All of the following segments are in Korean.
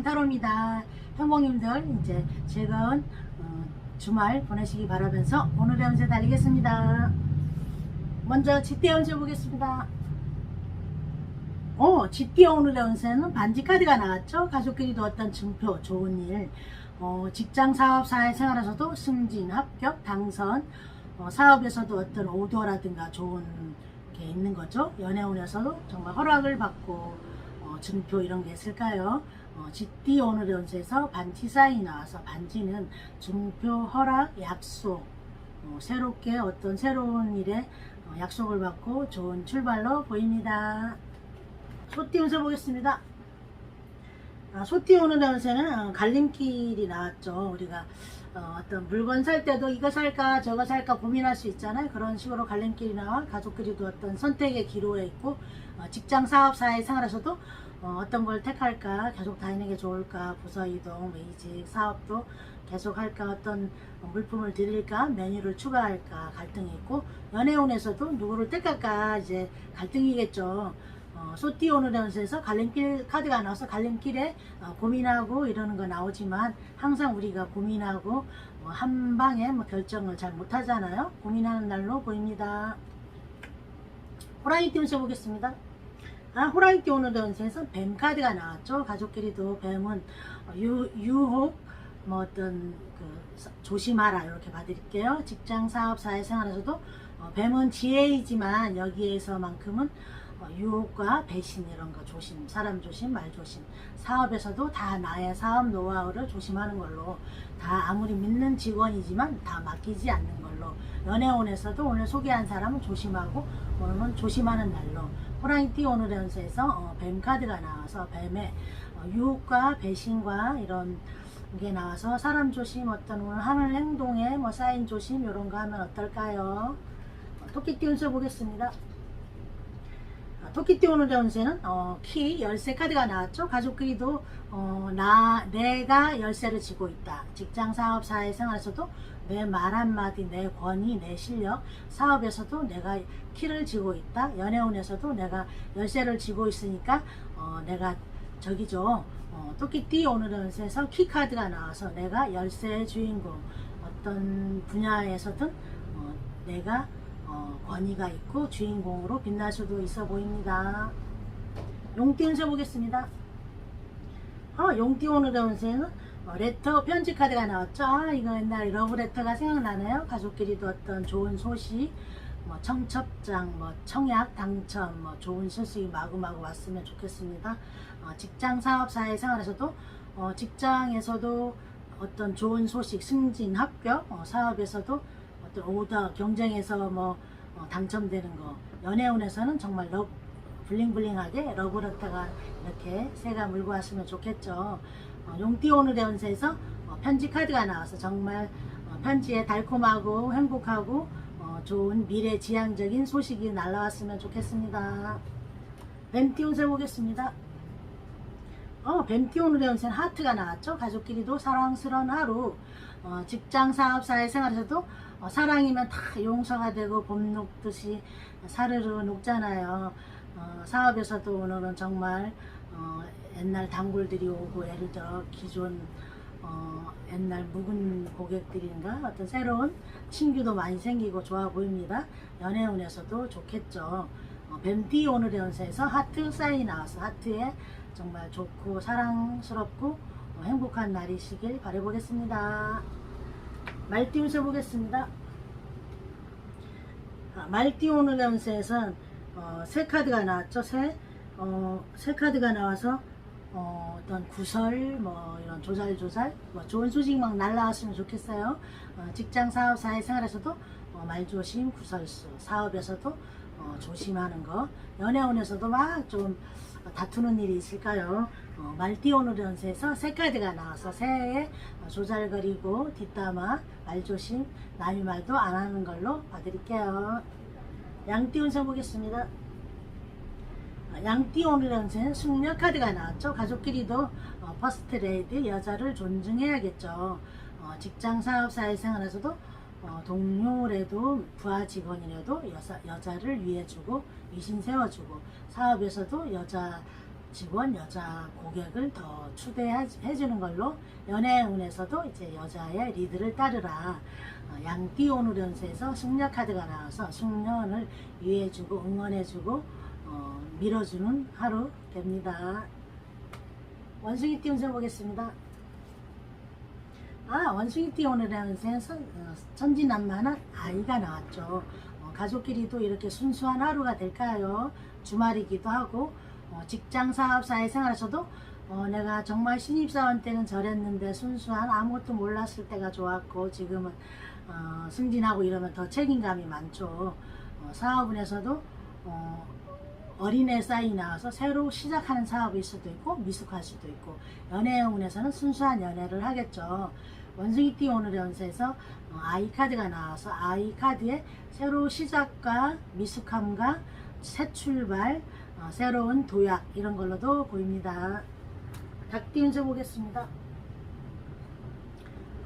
황타로입니다. 행복님들 이제 즐거운 어, 주말 보내시기 바라면서 오늘의 운세 달리겠습니다. 먼저 지띠 운세 보겠습니다. 오, 지띠 오늘의 운세는 반지 카드가 나왔죠. 가족끼리 두었던 증표, 좋은 일, 어, 직장, 사업, 사회 생활에서도 승진, 합격, 당선, 어, 사업에서도 어떤 오더라든가 좋은 게 있는 거죠. 연애운에서도 정말 허락을 받고 어, 증표 이런 게 있을까요? 어, GT 오늘의 운세에서 반지 사인이 나와서 반지는 증표, 허락, 약속, 어, 새롭게 어떤 새로운 일에 어, 약속을 받고 좋은 출발로 보입니다. 소띠 운세 보겠습니다. 아, 소띠 오늘의 운세는 어, 갈림길이 나왔죠. 우리가 어, 어떤 물건 살 때도 이거 살까 저거 살까 고민할 수 있잖아요. 그런 식으로 갈림길이 나와 가족끼리 두었던 선택의 기로에 있고 어, 직장 사업 사회 생활에서도 어, 떤걸 택할까 계속 다니는 게 좋을까 부서 이동 이직 사업도 계속 할까 어떤 물품을 드릴까 메뉴를 추가할까 갈등이 있고 연애운에서도 누구를 택할까 이제 갈등이겠죠. 어, 소띠 오늘의 운세에서 갈림길 카드가 나와서 갈림길에 어, 고민하고 이러는 거 나오지만 항상 우리가 고민하고 어, 한 방에 뭐 결정을 잘 못하잖아요. 고민하는 날로 보입니다. 호랑이띠 운세 보겠습니다. 아, 호랑이띠 오늘의 운세에서 뱀 카드가 나왔죠. 가족끼리도 뱀은 어, 유, 유혹, 뭐 어떤 그 사- 조심하라 이렇게 봐드릴게요. 직장, 사업, 사회생활에서도 어, 뱀은 지혜이지만 여기에서만큼은 어, 유혹과 배신 이런 거 조심, 사람 조심, 말 조심. 사업에서도 다 나의 사업 노하우를 조심하는 걸로 다 아무리 믿는 직원이지만 다 맡기지 않는 걸로 연애원에서도 오늘 소개한 사람은 조심하고 오늘은 조심하는 날로 호랑이띠 오늘의 연세에서 어, 뱀 카드가 나와서 뱀의 어, 유혹과 배신과 이런 게 나와서 사람 조심 어떤 오늘 하는 행동에 뭐 사인 조심 이런 거 하면 어떨까요? 어, 토끼띠 운세 보겠습니다. 아, 토끼띠 오늘의 운세는 어, 키 열쇠 카드가 나왔죠. 가족끼리도 어, 나 내가 열쇠를 쥐고 있다. 직장 사업 사회 생활에서도 내 말 한마디, 내 권위, 내 실력, 사업에서도 내가 키를 쥐고 있다. 연애운에서도 내가 열쇠를 쥐고 있으니까 어, 내가 저기죠. 어, 토끼띠 오늘의 운세에서 키 카드가 나와서 내가 열쇠의 주인공 어떤 분야에서든 어, 내가 어, 권위가 있고 주인공으로 빛날 수도 있어 보입니다. 용띠 운세 보겠습니다. 어, 용띠 오늘의 운세는 어, 레터 편지 카드가 나왔죠. 아, 이거 옛날 러브 레터가 생각나네요. 가족끼리도 어떤 좋은 소식, 뭐 청첩장, 뭐 청약 당첨, 뭐 좋은 소식이 마구마구 왔으면 좋겠습니다. 어, 직장 사업 사회 생활에서도 어, 직장에서도 어떤 좋은 소식, 승진, 합격, 어, 사업에서도 어떤 오더, 경쟁에서 뭐 어, 당첨되는 거, 연애운에서는 정말 러, 블링블링하게 러브레터가 이렇게 새가 물고 왔으면 좋겠죠. 어, 용띠 오늘의 운세에서 어, 편지 카드가 나와서 정말 어, 편지에 달콤하고 행복하고 어, 좋은 미래 지향적인 소식이 날라왔으면 좋겠습니다. 뱀띠 운세 보겠습니다. 어, 뱀띠 오늘의 운세는 하트가 나왔죠. 가족끼리도 사랑스러운 하루. 어, 직장, 사업, 사회 생활에서도 어, 사랑이면 다 용서가 되고 봄 녹듯이 사르르 녹잖아요. 어, 사업에서도 오늘은 정말 어, 옛날 단골들이 오고 예를 들어 기존 어, 옛날 묵은 고객들인가 어떤 새로운 친구도 많이 생기고 좋아 보입니다. 연애운에서도 좋겠죠. 어, 뱀띠 오늘의 연세에서 하트 사인이 나와서 하트에 정말 좋고 사랑스럽고 어, 행복한 날이시길 바라보겠습니다. 말띠 운세 보겠습니다. 아, 말띠 오늘의 운세에선 어, 새 카드가 나왔죠. 새, 어, 새 카드가 나와서 어, 어떤 구설, 뭐 이런 조잘 조잘, 뭐 좋은 소식 막 날라왔으면 좋겠어요. 어, 직장, 사업, 사회 생활에서도 어, 말조심, 구설수, 사업에서도 어, 조심하는 거, 연애운에서도 막 좀 다투는 일이 있을까요? 어, 말띠 오늘의 연세에서 새 카드가 나와서 새해 어, 조잘거리고 뒷담화, 말조심, 남의 말도 안 하는 걸로 봐드릴게요. 양띠 운세 보겠습니다. 아, 양띠 오늘 연세는 숙녀 카드가 나왔죠. 가족끼리도 어, 퍼스트 레이드 여자를 존중해야겠죠. 어, 직장 사업 사회생활에서도 어, 동료래도 부하 직원이라도 여자, 여자를 위해주고 위신 세워주고 사업에서도 여자 직원, 여자 고객을 더 추대해 주는 걸로 연애운에서도 이제 여자의 리드를 따르라. 어, 양띠 오늘 연세에서 숙녀 카드가 나와서 숙녀를 위해주고 응원해주고 어, 밀어주는 하루 됩니다. 원숭이 띠 운세 보겠습니다. 아 원숭이 띠 오늘 연세에서 어, 천진난만한 아이가 나왔죠. 어, 가족끼리도 이렇게 순수한 하루가 될까요? 주말이기도 하고 어, 직장 사업 사회 생활에서도 어, 내가 정말 신입사원 때는 저랬는데 순수한 아무것도 몰랐을 때가 좋았고 지금은 어, 승진하고 이러면 더 책임감이 많죠. 어, 사업운에서도 어, 어린애 사인이 나와서 새로 시작하는 사업일 수도 있고 미숙할 수도 있고 연애운에서는 순수한 연애를 하겠죠. 원숭이띠 오늘 연세에서 어, 아이 카드가 나와서 아이 카드에 새로 시작과 미숙함과 새 출발, 어, 새로운 도약 이런 걸로도 보입니다. 닭띠 운세 보겠습니다.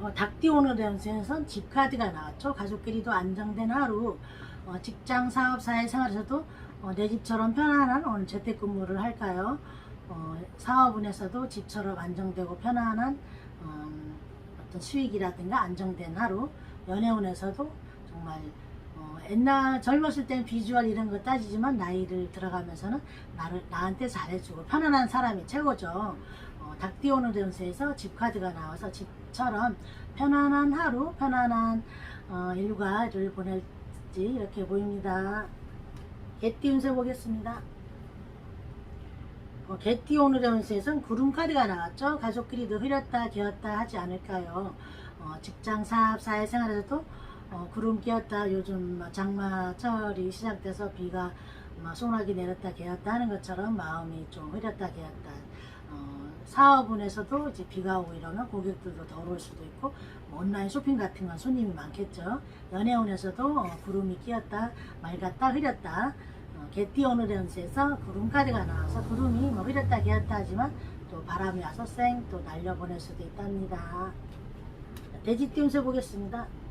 어, 닭띠 오늘 연세에선 집 카드가 나왔죠. 가족끼리도 안정된 하루, 어, 직장, 사업, 사회 생활에서도 어, 내 집처럼 편안한 오늘 재택근무를 할까요? 어, 사업운에서도 집처럼 안정되고 편안한 음, 어떤 수익이라든가 안정된 하루, 연애운에서도 정말 어, 옛날 젊었을 땐 비주얼 이런 거 따지지만 나이를 들어가면서는 나를 나한테 잘해주고 편안한 사람이 최고죠. 어, 닭띠 오늘 연세에서 집 카드가 나와서 집처럼 편안한 하루, 편안한 어, 일과를 보낼지 이렇게 보입니다. 개띠 운세 보겠습니다. 어, 개띠 오늘의 운세에선 구름 카드가 나왔죠. 가족끼리 도 흐렸다 기었다 하지 않을까요? 어, 직장 사업 사회 생활에서도 어, 구름 끼었다 요즘 뭐 장마철이 시작돼서 비가 뭐 소나기 내렸다 개었다 하는 것처럼 마음이 좀 흐렸다 개었다. 어, 사업운에서도 이제 비가 오고 이러면 고객들도 더러울 수도 있고 뭐 온라인 쇼핑 같은 건 손님이 많겠죠. 연애운에서도 어, 구름이 끼었다 맑았다 흐렸다. 어, 개띠 오늘 연세에서 구름 카드가 나와서 구름이 뭐 흐렸다 개었다 하지만 또 바람이 와서 쌩 또 날려보낼 수도 있답니다. 돼지띠 운세 보겠습니다. 어,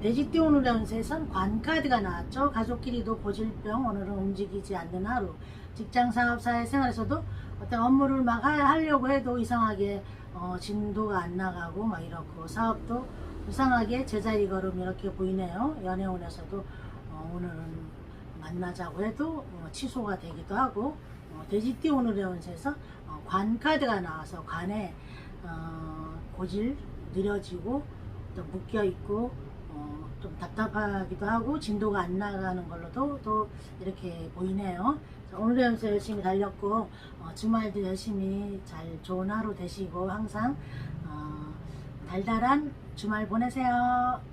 돼지띠 오늘 연세에선 관카드가 나왔죠. 가족끼리도 고질병 오늘은 움직이지 않는 하루. 직장 사업 사회 생활에서도 어떤 업무를 막 하- 하려고 해도 이상하게 어, 진도가 안 나가고 막 이렇고 사업도 이상하게 제자리 걸음 이렇게 보이네요. 연애운에서도 어, 오늘은 만나자고 해도 어, 취소가 되기도 하고 어, 돼지띠 오늘의 운세에서 어, 관카드가 나와서 관에 어, 고질 느려지고 또 묶여 있고 어, 좀 답답하기도 하고 진도가 안 나가는 걸로도 또 이렇게 보이네요. 자, 오늘의 연세 열심히 달렸고 어, 주말도 열심히 잘 좋은 하루 되시고 항상 어, 달달한 주말 보내세요.